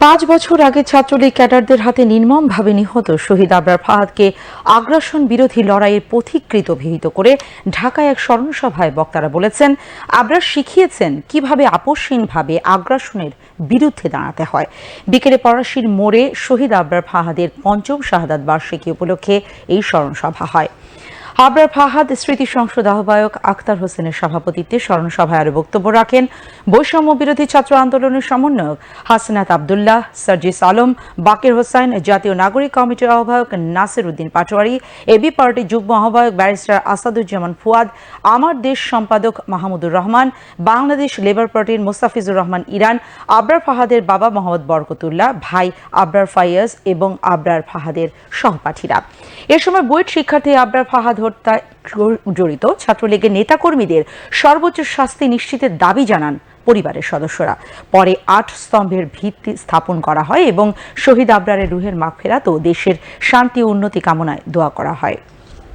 পাঁচ বছর আগে ছাত্রলীগ ক্যাডারদের হাতে নির্মমভাবে নিহত শহীদ আবরার ফাহাদকে আগ্রাসন বিরোধী লড়াইয়ের পথিকৃত অভিহিত করে ঢাকায় এক স্মরণসভায় বক্তারা বলেছেন, আবরার শিখিয়েছেন কীভাবে আপোষহীনভাবে আগ্রাসনের বিরুদ্ধে দাঁড়াতে হয়। বিকেলে পড়াশির মোড়ে শহীদ আবরার ফাহাদের পঞ্চম শাহাদাত বার্ষিকী উপলক্ষে এই স্মরণ সভা হয়। আবরার ফাহাদ স্মৃতি সংসদ আহ্বায়ক আখতার হোসেনের সভাপতিত্বে স্মরণ সভায় আরও বক্তব্য রাখেন। বৈষম্য বিরোধী ছাত্র আন্দোলনের সমন্বয়ক হাসনাত আবদুল্লাহ, সার্জিস আলম, বাকির হোসেন, জাতীয় নাগরিক কমিটির আহ্বায়ক নাসির উদ্দিন পাটোয়ারি, এবি পার্টির যুগ্ম আহ্বায়ক ব্যারিস্টার আসাদুজ্জামান ফুয়াদ, আমার দেশ সম্পাদক মাহমুদুর রহমান, বাংলাদেশ লেবার পার্টির মোস্তাফিজুর রহমান ইরান, আবরার ফাহাদের বাবা মোহাম্মদ বরকতুল্লাহ, ভাই আবরার ফাইয়াজ এবং আবরার ফাহাদের সহপাঠীরা। এ সময় বুয়েট শিক্ষার্থী আবরার ফাহাদ জড়িত ছাত্রলীগের নেতাকর্মীদের সর্বোচ্চ শাস্তি নিশ্চিতের দাবি জানান পরিবারের সদস্যরা। পরে আট স্তম্ভের ভিত্তি স্থাপন করা হয় এবং শহীদ আবরারের রুহের মাগফেরাত ও দেশের শান্তি উন্নতি কামনায় দোয়া করা হয়।